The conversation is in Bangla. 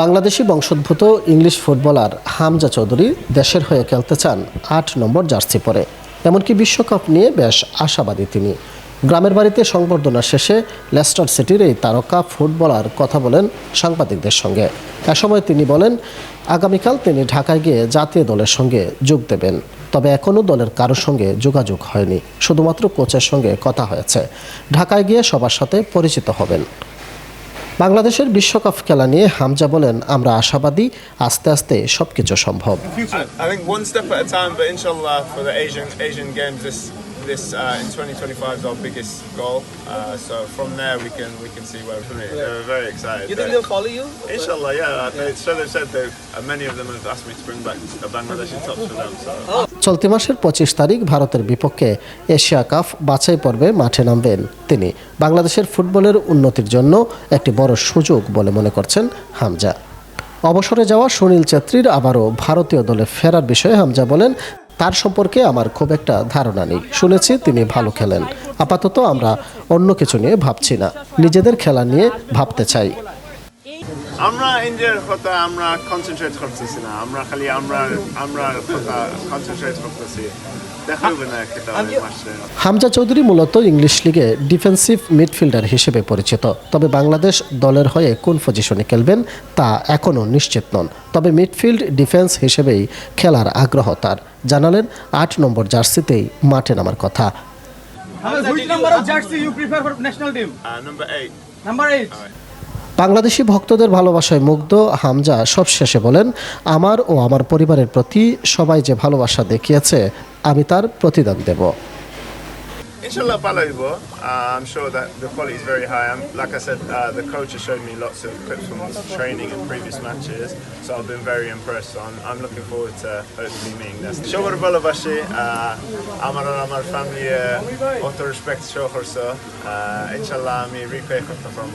বাংলাদেশি বংশোদ্ভূত ইংলিশ ফুটবলার হামজা চৌধুরী দেশের হয়ে খেলতে চান আট নম্বর জার্সি পরে। এমনকি বিশ্বকাপ নিয়ে বেশ আশাবাদী তিনি। গ্রামের বাড়িতে সংবর্ধনা শেষে লেস্টার সিটির এই তারকা ফুটবলার কথা বলেন সাংবাদিকদের সঙ্গে। এ সময় তিনি বলেন, আগামীকাল তিনি ঢাকায় গিয়ে জাতীয় দলের সঙ্গে যোগ দেবেন। তবে এখনও দলের কারোর সঙ্গে যোগাযোগ হয়নি। শুধুমাত্র কোচের সঙ্গে কথা হয়েছে। ঢাকায় গিয়ে সবার সাথে পরিচিত হবেন। বাংলাদেশের বিশ্বকাপ খেলা নিয়ে হামজা বলেন আমরা আশাবাদী আস্তে আস্তে সবকিছু সম্ভব। This uh, in 2025 is our biggest goal. Uh, so from there we can we can see where we're They're very excited. You think they'll follow you? Inshallah, yeah. They, so they've said that uh, many of them have asked me to bring back a Bangladeshi tops for them. So. চলতি মাসের পঁচিশ তারিখ ভারতের বিপক্ষে এশিয়া কাপ বাছাই পর্বে মাঠে নামবেন তিনি বাংলাদেশের ফুটবলের উন্নতির জন্য একটি বড় সুযোগ বলে মনে করছেন হামজা অবসরে যাওয়া সুনীল ছেত্রীর আবারও ভারতীয় দলে ফেরার বিষয়ে হামজা বলেন তার সম্পর্কে আমার খুব একটা ধারণা নেই। শুনেছি তিনি ভালো খেলেন। আপাতত আমরা অন্য কিছু নিয়ে ভাবছি না। নিজেদের খেলা নিয়ে ভাবতে চাই। আমরা ইন্ডিয়ার কথা আমরা কনসেন্ট্রেট করতেছি না। আমরা খালি আমরা আমরা কথা কনসেন্ট্রেট করতেছি। হামজা চৌধুরী মূলত ইংলিশ লিগে ডিফেন্সিভ মিডফিল্ডার হিসেবে পরিচিত। তবে বাংলাদেশ দলের হয়ে কোন পজিশনে খেলবেন তা এখনও নিশ্চিত নন। তবে মিডফিল্ড ডিফেন্স হিসেবেই খেলার আগ্রহ তার। জানালেন আট নম্বর জার্সিতেই মাঠে নামার কথা। Which number of jersey you prefer for national team? Uh, number eight. Number eight. Bangladeshi ভক্তদের ভালোবাসায় মুগ্ধ হামজা সবশেষে বলেন আমার ও আমার পরিবারের প্রতি সবাই যে ভালোবাসা দেখিয়েছে আমি তার প্রতিদান দেব Inshallah, Palaibo. Uh, I'm sure that the quality is very high. I'm, like I said, uh, the coach has showed me lots of clips from training and previous matches, so I've been very impressed. So I'm, I'm looking forward to hopefully meeting this. Shobar Balabashi, আমার আমার ফ্যামিলি অত রেসপেক্ট শো করছ ইনশাল্লাহ আমি রিপে করতে পারব